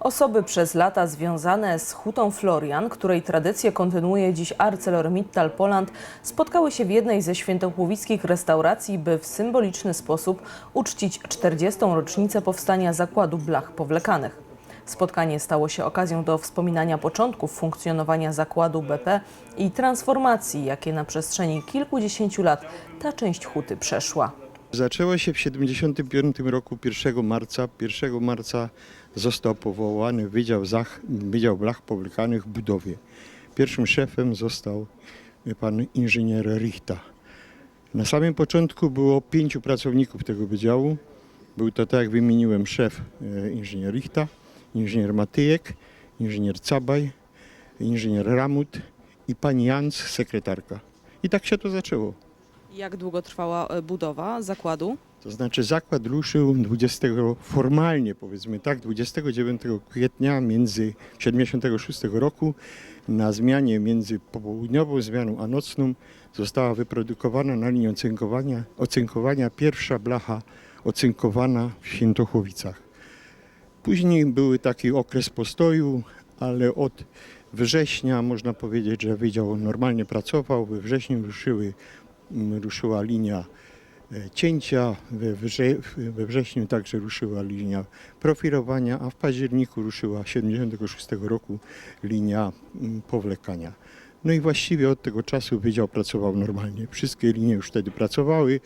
Osoby przez lata związane z hutą Florian, której tradycję kontynuuje dziś ArcelorMittal Poland, spotkały się w jednej ze świętochłowickich restauracji, by w symboliczny sposób uczcić 40. rocznicę powstania zakładu blach powlekanych. Spotkanie stało się okazją do wspominania początków funkcjonowania zakładu BP i transformacji, jakie na przestrzeni kilkudziesięciu lat ta część huty przeszła. Zaczęło się w 1975 roku 1 marca. 1 marca został powołany Wydział, Zach, Wydział Blach Powlekanych w budowie. Pierwszym szefem został pan inżynier Richta. Na samym początku było pięciu pracowników tego wydziału. Był to, tak jak wymieniłem, szef e, inżynier Richta, inżynier Matyjek, inżynier Cabaj, inżynier Ramut i pani Jans, sekretarka. I tak się to zaczęło. Jak długo trwała e, budowa zakładu? To znaczy zakład ruszył 20, formalnie powiedzmy tak, 29 kwietnia między 76 roku na zmianie między popołudniową zmianą a nocną została wyprodukowana na linii ocynkowania, ocynkowania pierwsza blacha ocynkowana w Świętochowicach. Później był taki okres postoju, ale od września można powiedzieć, że wydział normalnie pracował. We wrześniu ruszyły, ruszyła linia e, cięcia, we, wrze, we wrześniu także ruszyła linia profilowania, a w październiku ruszyła 76 roku linia powlekania. No i właściwie od tego czasu wydział pracował normalnie. Wszystkie linie już wtedy pracowały.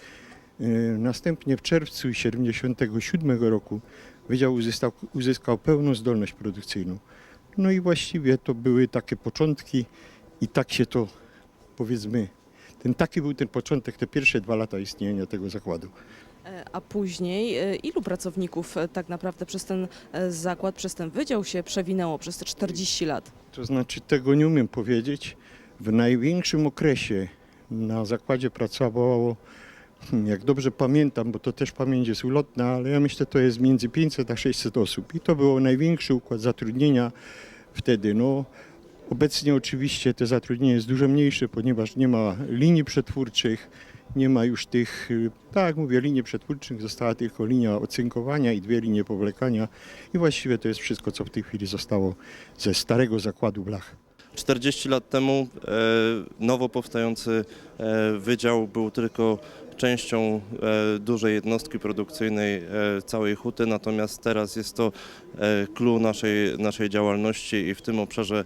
E, Następnie w czerwcu 77 roku wydział uzyskał, uzyskał pełną zdolność produkcyjną. No i właściwie to były takie początki i tak się to powiedzmy, ten taki był ten początek, te pierwsze dwa lata istnienia tego zakładu. E, A później e, ilu pracowników e, tak naprawdę przez ten zakład, przez ten wydział się przewinęło przez te 40 lat? To znaczy tego nie umiem powiedzieć. W największym okresie na zakładzie pracowało, hmm, jak dobrze pamiętam, bo to też pamięć jest ulotna, ale ja myślę, to jest między 500 a 600 osób. I to był największy układ zatrudnienia wtedy. No, obecnie oczywiście to zatrudnienie jest dużo mniejsze, ponieważ nie ma linii przetwórczych, nie ma już tych, y, tak jak mówię, linii przetwórczych, została tylko linia ocynkowania i dwie linie powlekania i właściwie to jest wszystko, co w tej chwili zostało ze starego zakładu blach. 40 lat temu e, nowo powstający e, wydział był tylko częścią e, dużej jednostki produkcyjnej e, całej huty, natomiast teraz jest to e, clue naszej, naszej działalności i w tym obszarze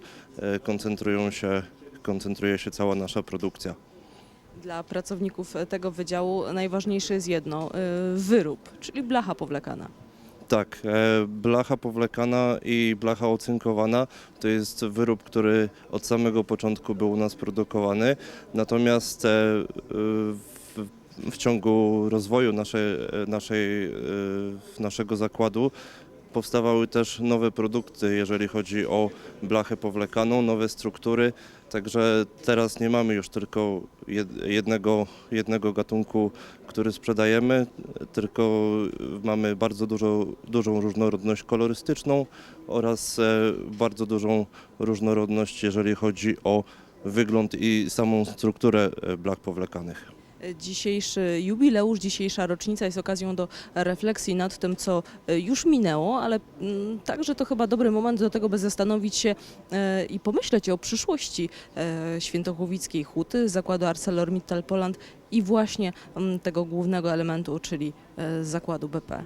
koncentrują się, koncentruje się cała nasza produkcja. Dla pracowników tego wydziału najważniejsze jest jedno, wyrób, czyli blacha powlekana. Tak, blacha powlekana i blacha ocynkowana to jest wyrób, który od samego początku był u nas produkowany. Natomiast w, w ciągu rozwoju naszej, naszej, naszego zakładu powstawały też nowe produkty, jeżeli chodzi o blachę powlekaną, nowe struktury. Także teraz nie mamy już tylko jed- jednego, jednego gatunku, który sprzedajemy, tylko mamy bardzo dużo, dużą różnorodność kolorystyczną oraz e, bardzo dużą różnorodność, jeżeli chodzi o wygląd i samą strukturę e, blach powlekanych. Dzisiejszy jubileusz, dzisiejsza rocznica jest okazją do refleksji nad tym, co e, już minęło, ale mm, także to chyba dobry moment do tego, by zastanowić się e, i pomyśleć o przyszłości e, świętochłowickiej huty, zakładu ArcelorMittal Poland i właśnie mm, tego głównego elementu, czyli zakładu BP.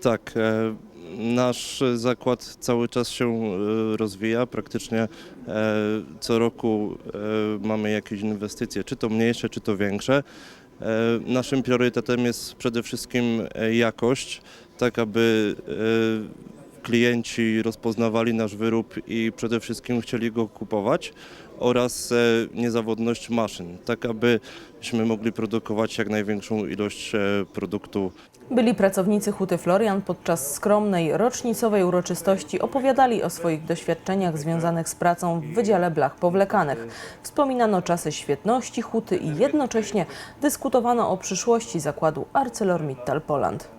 Tak, e, nasz zakład cały czas się e, rozwija. Praktycznie e, co roku mamy jakieś inwestycje, czy to mniejsze, czy to większe. Naszym priorytetem jest przede wszystkim jakość, tak aby klienci rozpoznawali nasz wyrób i przede wszystkim chcieli go kupować oraz e, niezawodność maszyn, tak abyśmy mogli produkować jak największą ilość e, produktu Byli pracownicy Huty Florian podczas skromnej, rocznicowej uroczystości opowiadali o swoich doświadczeniach związanych z pracą w Wydziale Blach Powlekanych. Wspominano czasy świetności Huty i jednocześnie dyskutowano o przyszłości zakładu ArcelorMittal Poland.